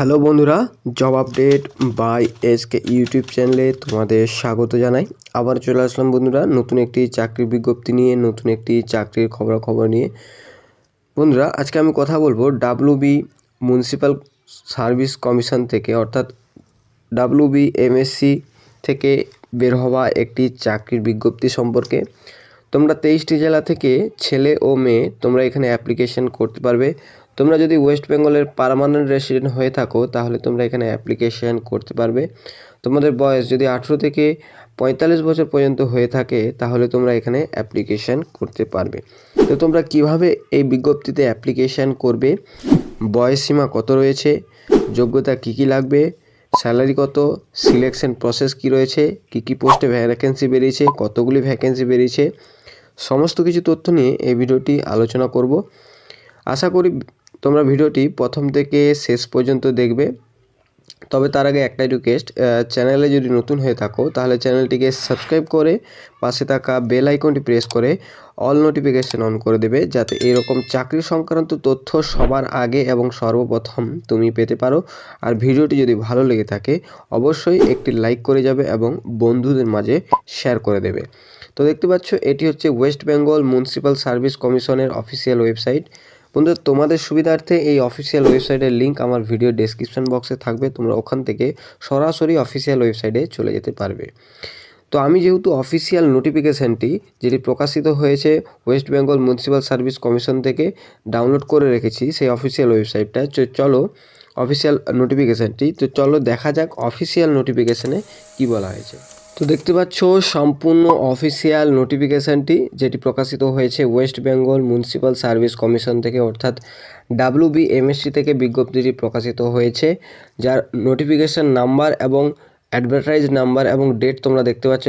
Hello বন্ধুরা, job update by S K YouTube চ্যানেলে তোমাদের স্বাগত জানাই। আবার চলে আসলাম বন্ধুরা, নতুন একটি চাকরির বিজ্ঞপ্তি নিয়ে, নতুন একটি চাকরির খবরাখবর নিয়ে। বন্ধুরা, আজকে আমি কথা বলব W B municipal service commission থেকে, অর্থাৎ ডাব্লিউ বি এমএসসি থেকে বের হওয়া একটি চাকরির বিজ্ঞপ্তি সম্পর্কে। তোমরা তেইশটি জেলা থেকে ছেলে ও মেয়ে, তোমরা এখানে অ্যাপ্লিকেশন করতে পারবে। তোমরা যদি ওয়েস্ট বেঙ্গলের পার্মানেন্ট রেসিডেন্ট হয়ে থাকো, তাহলে তোমরা এখানে অ্যাপ্লিকেশন করতে পারবে। তোমাদের বয়স যদি আঠেরো থেকে পঁয়তাল্লিশ বছর পর্যন্ত হয়ে থাকে, তাহলে তোমরা এখানে অ্যাপ্লিকেশন করতে পারবে। তো তোমরা কীভাবে এই বিজ্ঞপ্তিতে অ্যাপ্লিকেশন করবে? বয়স সীমা কত রয়েছে? যোগ্যতা কী কী লাগবে? স্যালারি কত? সিলেকশন প্রসেস কি রয়েছে? কী কী পোস্টে ভ্যাকেন্সি বেরিয়েছে? কতগুলি ভ্যাকেন্সি বেরিয়েছে? সমস্ত কিছু তথ্য নিয়ে এই ভিডিওটি আলোচনা করব। আশা করি তোমরা ভিডিওটি প্রথম থেকে শেষ পর্যন্ত দেখবে। তবে তার আগে একটাই রিকোয়েস্ট চ্যানেলে যদি নতুন হয়ে থাকো, তাহলে চ্যানেলটিকে সাবস্ক্রাইব করে পাশে থাকা বেল আইকনটি প্রেস করে অল নোটিফিকেশন অন করে দেবে, যাতে এরকম চাকরি সংক্রান্ত তথ্য সবার আগে এবং সর্বপ্রথম তুমি পেতে পারো। আর ভিডিওটি যদি ভালো লেগে থাকে, অবশ্যই একটি লাইক করে যাবে এবং বন্ধুদের মাঝে শেয়ার করে দেবে। তো দেখতে পাচ্ছ, এটি হচ্ছে ওয়েস্ট বেঙ্গল মিউনিসিপ্যাল সার্ভিস কমিশনের অফিসিয়াল ওয়েবসাইট বন্ধু, তোমাদের সুবিধার্থে এই অফিসিয়াল ওয়েবসাইটের লিঙ্ক আমার ভিডিও ডেসক্রিপশন বক্সে থাকবে। তোমরা ওখান থেকে সরাসরি অফিসিয়াল ওয়েবসাইটে চলে যেতে পারবে। তো আমি যেহেতু অফিসিয়াল নোটিফিকেশানটি যেটি প্রকাশিত হয়েছে West Bengal municipal service commission থেকে ডাউনলোড করে রেখেছি, সেই অফিসিয়াল ওয়েবসাইটটা চলো অফিসিয়াল নোটিফিকেশানটি তো চলো দেখা যাক অফিসিয়াল নোটিফিকেশানে কী বলা হয়েছে। তো দেখতে পাচ্ছ সম্পূর্ণ অফিসিয়াল নোটিফিকেশানটি যেটি প্রকাশিত হয়েছে West Bengal municipal service commission থেকে, অর্থাৎ এমএসসি থেকে বিজ্ঞপ্তিটি প্রকাশিত হয়েছে, যার নোটিফিকেশান নাম্বার এবং অ্যাডভার্টাইজ নাম্বার এবং ডেট তোমরা দেখতে পাচ্ছ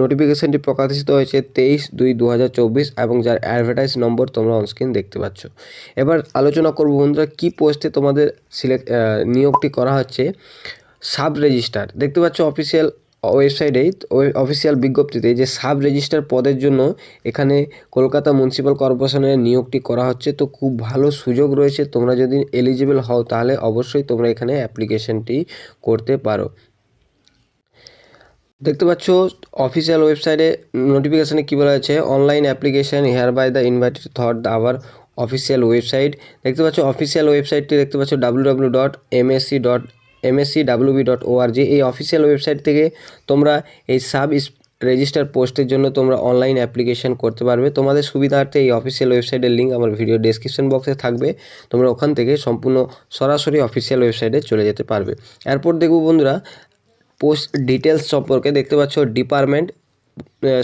নোটিফিকেশানটি প্রকাশিত হয়েছে তেইশ দুই দু এবং যার অ্যাডভার্টাইজ নম্বর তোমরা অনস্ক্রিন দেখতে পাচ্ছ। এবার আলোচনা করব বন্ধুরা, কী পোস্টে তোমাদের সিলেক্ট নিয়োগটি করা হচ্ছে? সাব রেজিস্টার দেখতে পাচ্ছ অফিসিয়াল ওয়েবসাইটেই অফিসিয়াল বিজ্ঞপ্তিতে যে সাব রেজিস্টার পদের জন্য এখানে কলকাতা মিউনিসিপ্যাল কর্পোরেশনের নিয়োগটি করা হচ্ছে। তো খুব ভালো সুযোগ রয়েছে। তোমরা যদি এলিজিবল হও, তাহলে অবশ্যই তোমরা এখানে অ্যাপ্লিকেশনটি করতে পারো। দেখতে পাচ্ছ অফিসিয়াল ওয়েবসাইটে নোটিফিকেশানে কী বলা হয়েছে? Online application here by the invited thought our official website দেখতে পাচ্ছ অফিসিয়াল ওয়েবসাইটটি দেখতে পাচ্ছ W dot M S C dot M S C W B dot O R G এই অফিসিয়াল ওয়েবসাইট থেকে তোমরা এই সাব রেজিস্টার পোস্টের জন্য তোমরা অনলাইন অ্যাপ্লিকেশন করতে পারবে। তোমাদের সুবিধার্থে এই অফিসিয়াল ওয়েবসাইটের লিঙ্ক আমার ভিডিও ডেসক্রিপশন বক্সে থাকবে। তোমরা ওখান থেকে সম্পূর্ণ সরাসরি অফিসিয়াল ওয়েবসাইটে চলে যেতে পারবে। এরপর দেখব বন্ধুরা পোস্ট ডিটেলস সম্পর্কে দেখতে পাচ্ছ ডিপার্টমেন্ট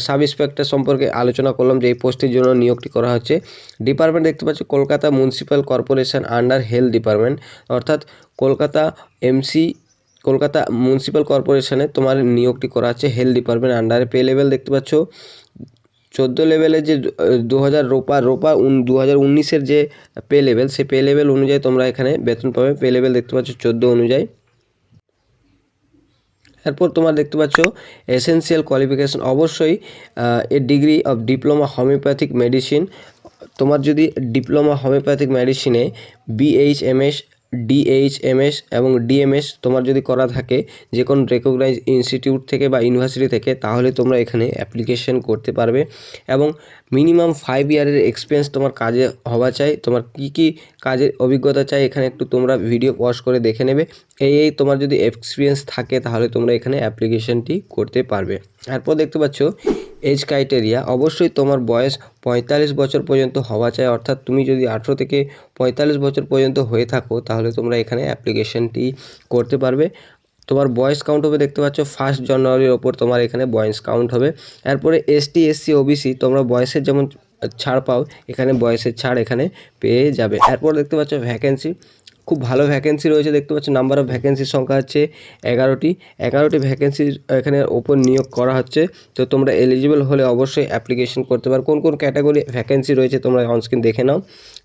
সাব ইন্সপেক্টর সম্পর্কে আলোচনা করলাম যে এই পোস্টের জন্য নিয়োগটি করা হচ্ছে। ডিপার্টমেন্ট দেখতে পাচ্ছি, Kolkata municipal corporation under health department অর্থাৎ কলকাতা এমসি কলকাতা মিউনিসিপ্যাল কর্পোরেশনে তোমার নিয়োগটি করা হচ্ছে হেলথ ডিপার্টমেন্ট আন্ডারে পে লেভেল দেখতে পাচ্ছ, চোদ্দ লেভেলের যে দু হাজার রোপা রোপা দু হাজার উনিশের যে পে লেভেল সেই পে লেভেল অনুযায়ী তোমরা এখানে বেতন পাবে। পে লেভেল দেখতে পাচ্ছ, চোদ্দ অনুযায়ী। এরপর তোমার দেখতে পাচ্ছ এসেন্সিয়াল কোয়ালিফিকেশান অবশ্যই a degree of diploma homeopathic medicine তোমার যদি ডিপ্লোমা হোমিওপ্যাথিক মেডিসিনে বিএইচএমএস ডিএইচএমএস এবং ডিএমএস তোমার যদি করা থাকে, যে কোনো রেকগনাইজ ইনস্টিটিউট থেকে বা ইউনিভার্সিটি থেকে, তাহলে তোমরা এখানে অ্যাপ্লিকেশন করতে পারবে। এবং মিনিমাম ফাইভ ইয়ারের এক্সপিরিয়েন্স তোমার কাজে হওয়া চাই। তোমার কী কী কাজের অভিজ্ঞতা চাই, এখানে একটু তোমরা ভিডিও পজ করে দেখে নেবে। এই এই তোমার যদি এক্সপিরিয়েন্স থাকে, তাহলে তোমরা এখানে অ্যাপ্লিকেশনটি করতে পারবে। এরপর দেখতে পাচ্ছ এজ ক্রাইটেরিয়া অবশ্যই তোমার বয়স পঁয়তাল্লিশ বছর পর্যন্ত হওয়া চাই, অর্থাৎ তুমি যদি আঠেরো থেকে পঁয়তাল্লিশ বছর পর্যন্ত হয়ে থাকো, তাহলে তোমরা এখানে অ্যাপ্লিকেশনটি করতে পারবে। তোমার বয়েস কাউন্ট হবে, দেখতে পাচ্ছ ফার্স্ট জানুয়ারির ওপর তোমার এখানে বয়েস কাউন্ট হবে। এরপরে এসটি এসসি ওবিসি তোমরা বয়সের যেমন ছাড় পাও, এখানে বয়সের ছাড় এখানে পেয়ে যাবে। এরপর দেখতে পাচ্ছ ভ্যাকেন্সি খুব ভালো ভ্যাকেন্সি রয়েছে, দেখতে পাচ্ছ নাম্বার অফ ভ্যাকেন্সির সংখ্যা হচ্ছে এগারোটি। এগারোটি ভ্যাকেন্সির এখানে ওপর নিয়োগ করা হচ্ছে। তো তোমরা এলিজিবল হলে অবশ্যই অ্যাপ্লিকেশন করতে পারো। কোন কোন ক্যাটাগরি ভ্যাকেন্সি রয়েছে তোমরা অনস্ক্রিন দেখে নাও।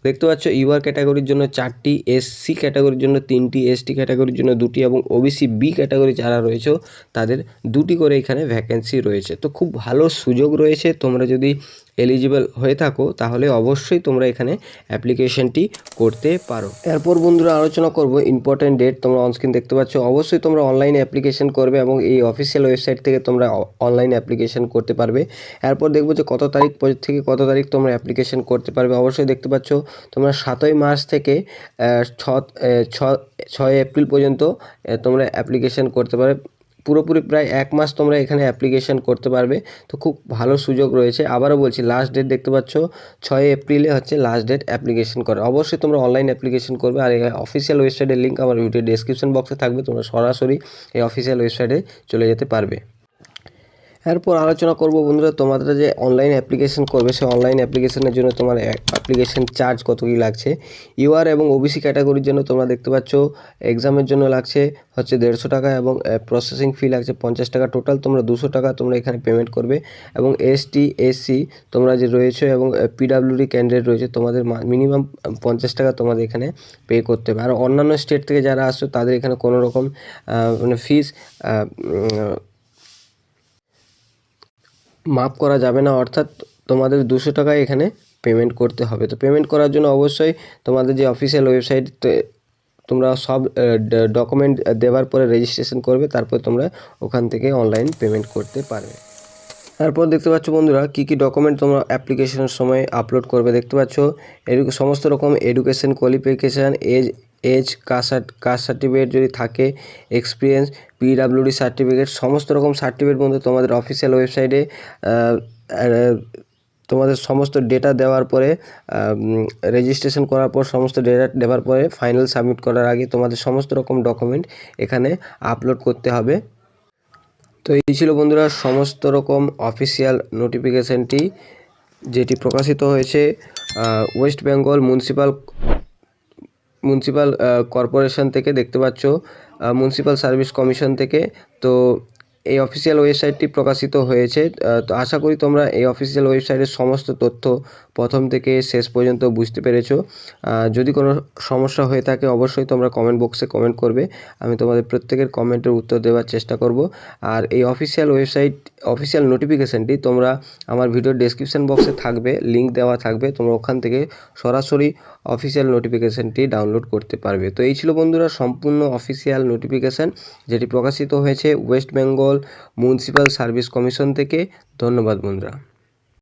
দেখতে পাচ্ছ, ইউআর ক্যাটাগরির জন্য চারটি, এসসি ক্যাটাগরির জন্য তিনটি, এসটি ক্যাটাগরির জন্য দুটি এবং ওবিসি বি ক্যাটাগরি যারা রয়েছে, তাদের দুটি করে এখানে ভ্যাকেন্সি রয়েছে। তো খুব ভালো সুযোগ রয়েছে। তোমরা যদি এলিজিবল হয়ে থাকো, তাহলে অবশ্যই তোমরা এখানে অ্যাপ্লিকেশনটি করতে পারো। এরপর বন্ধুরা আলোচনা করব ইম্পর্টেন্ট ডেট তোমরা অনস্ক্রিন দেখতে পাচ্ছ। অবশ্যই তোমরা অনলাইনে অ্যাপ্লিকেশন করবে এবং এই অফিসিয়াল ওয়েবসাইট থেকে তোমরা অনলাইন অ্যাপ্লিকেশন করতে পারবে। এরপর দেখব যে কত তারিখ থেকে কত তারিখ তোমরা অ্যাপ্লিকেশন করতে পারবে। অবশ্যই দেখতে পাচ্ছ তোমরা সাতই মার্চ থেকে ছ- ছয় এপ্রিল পর্যন্ত তোমরা অ্যাপ্লিকেশন করতে পারবে। পুরোপুরি প্রায় এক মাস তোমরা এখানে অ্যাপ্লিকেশান করতে পারবে। তো খুব ভালো সুযোগ রয়েছে। আবারও বলছি লাস্ট ডেট দেখতে পাচ্ছ, ছয় এপ্রিলে হচ্ছে লাস্ট ডেট অ্যাপ্লিকেশান করে। অবশ্যই তোমরা অনলাইন অ্যাপ্লিকেশান করবে আর এই অফিসিয়াল ওয়েবসাইটের লিঙ্ক আমার ভিডিও ডেসক্রিপশন বক্সে থাকবে। তোমরা সরাসরি এই অফিসিয়াল ওয়েবসাইটে চলে যেতে পারবে। এরপর আলোচনা করব বন্ধুরা তোমাদের যে অনলাইন অ্যাপ্লিকেশন করবে, সেই অনলাইন অ্যাপ্লিকেশনের জন্য তোমার অ্যাপ্লিকেশন চার্জ কত কী লাগছে? ইউআর এবং ওবিসি ক্যাটাগরির জন্য তোমরা দেখতে পাচ্ছ এক্সামের জন্য লাগছে হচ্ছে দেড়শো টাকা এবং প্রসেসিং ফি লাগছে পঞ্চাশ টাকা। টোটাল তোমরা দুশো টাকা তোমরা এখানে পেমেন্ট করবে এবং এসটি এসসি তোমরা যে রয়েছে এবং পিডাব্লিউডি ক্যান্ডিডেট রয়েছে তোমাদের মিনিমাম পঞ্চাশ টাকা তোমাদের এখানে পে করতে হবে। আর অন্যান্য স্টেট থেকে যারা আসছো তাদের এখানে কোনো রকম মানে ফিস মাফ করা যাবে না, অর্থাৎ তোমাদের দুশো টাকা এখানে পেমেন্ট করতে হবে। তো পেমেন্ট করার জন্য অবশ্যই তোমাদের যে অফিসিয়াল ওয়েবসাইট তোমরা সব ডকুমেন্ট দেওয়ার পরে রেজিস্ট্রেশন করবে, তারপর তোমরা ওখান থেকে অনলাইন পেমেন্ট করতে পারবে। তারপর দেখতে পাচ্ছ বন্ধুরা, কী কী ডকুমেন্ট তোমরা অ্যাপ্লিকেশনের সময় আপলোড করবে দেখতে পাচ্ছ। সমস্ত রকম education qualification age age caste caste certificate যদি থাকে এক্সপিরিয়েন্স পিডাব্লিউডি সার্টিফিকেট সমস্ত রকম সার্টিফিকেট বন্ধু তোমাদের অফিসিয়াল ওয়েবসাইটে তোমাদের সমস্ত ডেটা দেওয়ার পরে রেজিস্ট্রেশন করার পর সমস্ত ডেটা দেওয়ার পরে ফাইনাল সাবমিট করার আগে তোমাদের সমস্ত রকম ডকুমেন্ট এখানে আপলোড করতে হবে। তো এই ছিল বন্ধুরা সমস্ত রকম অফিসিয়াল নোটিফিকেশানটি যেটি প্রকাশিত হয়েছে West Bengal municipal municipal corporation থেকে দেখতে পাচ্ছ মিউনিসিপ্যাল সার্ভিস কমিশন থেকে। তো এই অফিসিয়াল ওয়েবসাইটটি প্রকাশিত হয়েছে। তো আশা করি তোমরা এই অফিসিয়াল ওয়েবসাইটের সমস্ত তথ্য প্রথম থেকে শেষ পর্যন্ত বুঝতে পেরেছ। যদি কোনো সমস্যা হয়ে থাকে, অবশ্যই তোমরা কমেন্ট বক্সে কমেন্ট করবে। আমি তোমাদের প্রত্যেকের কমেন্টের উত্তর দেওয়ার চেষ্টা করব। আর এই অফিসিয়াল ওয়েবসাইট অফিসিয়াল নোটিফিকেশানটি তোমরা আমার ভিডিওর ডেসক্রিপশন বক্সে থাকবে লিঙ্ক দেওয়া থাকবে। তোমরা ওখান থেকে সরাসরি অফিসিয়াল নোটিফিকেশানটি ডাউনলোড করতে পারবে। তো এই ছিল বন্ধুরা, সম্পূর্ণ অফিসিয়াল নোটিফিকেশান যেটি প্রকাশিত হয়েছে ওয়েস্ট মিউনিসিপ্যাল সার্ভিস কমিশন থেকে। ধন্যবাদ বন্ধুরা।